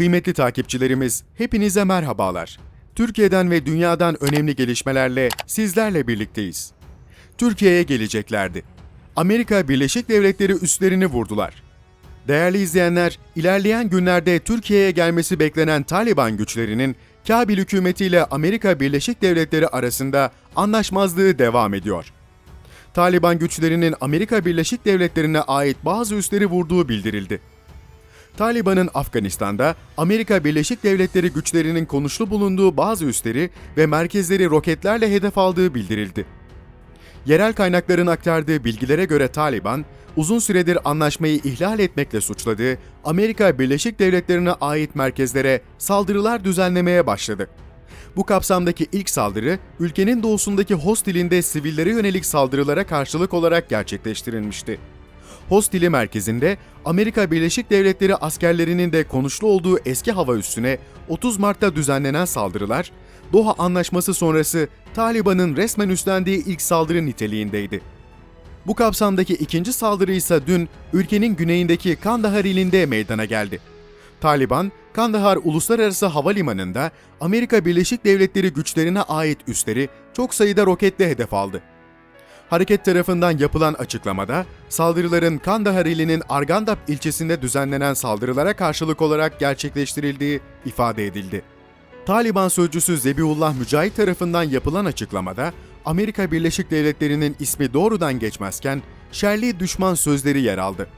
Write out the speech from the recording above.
Kıymetli takipçilerimiz, hepinize merhabalar. Türkiye'den ve dünyadan önemli gelişmelerle sizlerle birlikteyiz. Türkiye'ye geleceklerdi. Amerika Birleşik Devletleri üslerini vurdular. Değerli izleyenler, ilerleyen günlerde Türkiye'ye gelmesi beklenen Taliban güçlerinin Kabil hükümetiyle Amerika Birleşik Devletleri arasında anlaşmazlığı devam ediyor. Taliban güçlerinin Amerika Birleşik Devletleri'ne ait bazı üsleri vurduğu bildirildi. Taliban'ın Afganistan'da Amerika Birleşik Devletleri güçlerinin konuşlu bulunduğu bazı üsleri ve merkezleri roketlerle hedef aldığı bildirildi. Yerel kaynakların aktardığı bilgilere göre Taliban, uzun süredir anlaşmayı ihlal etmekle suçladığı Amerika Birleşik Devletleri'ne ait merkezlere saldırılar düzenlemeye başladı. Bu kapsamdaki ilk saldırı, ülkenin doğusundaki Hostil'inde sivillere yönelik saldırılara karşılık olarak gerçekleştirilmişti. Hostili merkezinde Amerika Birleşik Devletleri askerlerinin de konuşlu olduğu eski hava üssüne 30 Mart'ta düzenlenen saldırılar, Doha Anlaşması sonrası Taliban'ın resmen üstlendiği ilk saldırı niteliğindeydi. Bu kapsamdaki ikinci saldırı ise dün ülkenin güneyindeki Kandahar ilinde meydana geldi. Taliban, Kandahar Uluslararası Havalimanı'nda Amerika Birleşik Devletleri güçlerine ait üsleri çok sayıda roketle hedef aldı. Hareket tarafından yapılan açıklamada, saldırıların Kandahar ilinin Argandap ilçesinde düzenlenen saldırılara karşılık olarak gerçekleştirildiği ifade edildi. Taliban sözcüsü Zebiullah Mücahit tarafından yapılan açıklamada, Amerika Birleşik Devletleri'nin ismi doğrudan geçmezken, şerli düşman sözleri yer aldı.